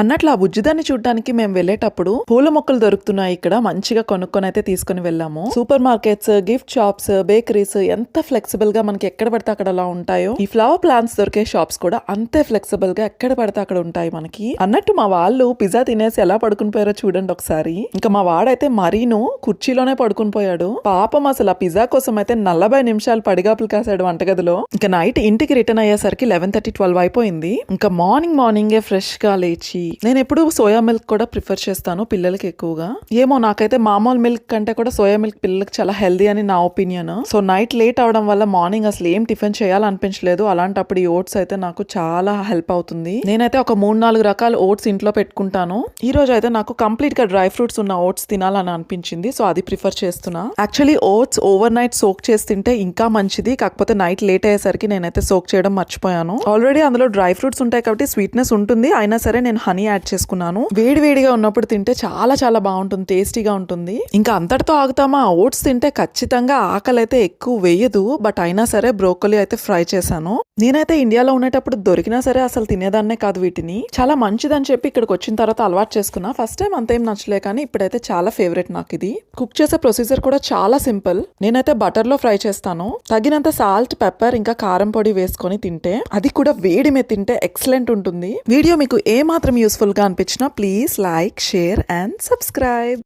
అన్నట్లు ఆ బుజ్జిదాన్ని చూడడానికి మేము వెళ్ళేటప్పుడు పూల మొక్కలు దొరుకుతున్నాయి ఇక్కడ మంచిగా కొనుక్కొని అయితే తీసుకుని వెళ్ళాము. Super markets gift shops bakeries ఎంత ఫ్లెక్సిబుల్గా మనకి ఎక్కడ పడితే అక్కడ అలా ఉంటాయో. ఈ ఫ్లవర్ ప్లాంట్స్ దొరికే షాప్స్ కూడా అంతే ఫ్లెక్సిబుల్గా ఎక్కడ పడితే అక్కడ ఉంటాయి మనకి. అన్నట్టు మా వాళ్ళు పిజ్జా తినేసి ఎలా పడుకుని పోయారో చూడండి ఒకసారి. ఇంకా మా వాడైతే మరీను కుర్చీలోనే పడుకుని పోయాడు. పాపం అసలు ఆ పిజ్జా కోసం అయితే నలభై నిమిషాలు పడిగాపులు కాసాడు వంటగదిలో. ఇంకా నైట్ ఇంటికి రిటర్న్ అయ్యేసరికి లెవెన్ థర్టీ ట్వెల్వ్ అయిపోయింది. ఇంకా మార్నింగ్ మార్నింగే ఫ్రెష్గా లేచి నేను ఎప్పుడు సోయా మిల్క్ కూడా ప్రిఫర్ చేస్తాను పిల్లలకి ఎక్కువగా. ఏమో నాకైతే మామూలు మిల్క్ కంటే కూడా సోయా మిల్క్ పిల్లలకి చాలా హెల్దీ అని నా ఒపీనియన్. సో నైట్ లేట్ అవడం వల్ల మార్నింగ్ అసలు ఏం టిఫిన్ చేయాలనిపించలేదు. అలాంటప్పుడు ఈ ఓట్స్ అయితే నాకు చాలా హెల్ప్ అవుతుంది. నేనైతే ఒక మూడు నాలుగు రకాల ఓట్స్ ఇంట్లో పెట్టుకుంటాను. ఈ రోజు అయితే నాకు కంప్లీట్గా డ్రై ఫ్రూట్స్ ఉన్న ఓట్స్ తినాలని అనిపించింది. సో అది ప్రిఫర్ చేస్తున్నా. Actually oats overnight soak చేసి తింటే ఇంకా మంచిది. కాకపోతే నైట్ లేట్ అయ్యేసరికి నేనైతే సోక్ చేయడం మర్చిపోయాను. ఆల్రెడీ అందులో డ్రై ఫ్రూట్స్ ఉంటాయి కాబట్టి స్వీట్నెస్ ఉంటుంది. అయినా సరే నేను హనీ యాడ్ చేసుకున్నాను. వేడి వేడిగా ఉన్నప్పుడు తింటే చాలా చాలా బాగుంటుంది టేస్టీగా ఉంటుంది. ఇంకా అంతటితో ఆగుతామా? ఓట్స్ తింటే ఖచ్చితంగా ఆకలి అయితే ఎక్కువ వేయదు. బట్ అయినా సరే బ్రోకలీ అయితే ఫ్రై చేశాను. నేనైతే ఇండియాలో ఉండేటప్పుడు దొరికినా సరే అసలు తినేదాన్నే కాదు వీటిని. చాలా మంచిదని చెప్పి ఇక్కడికి వచ్చిన తర్వాత అలవాటు చేసుకున్నా. ఫస్ట్ టైం అంతేం నచ్చలే కానీ ఇప్పుడైతే చాలా ఫేవరెట్ నాకు ఇది. కుక్ చేసే ప్రొసీజర్ కూడా చాలా సింపుల్ నేనైతే బటర్లో ఫ్రై చేస్తాను. తగినంత సాల్ట్ పెప్పర్ ఇంకా కారం పొడి వేసుకొని తింటే అది కూడా వేడి మీద తింటే ఎక్సలెంట్ ఉంటుంది. వీడియో మీకు ఏ మాత్రం యూస్ఫుల్గా అనిపించినా please like share and subscribe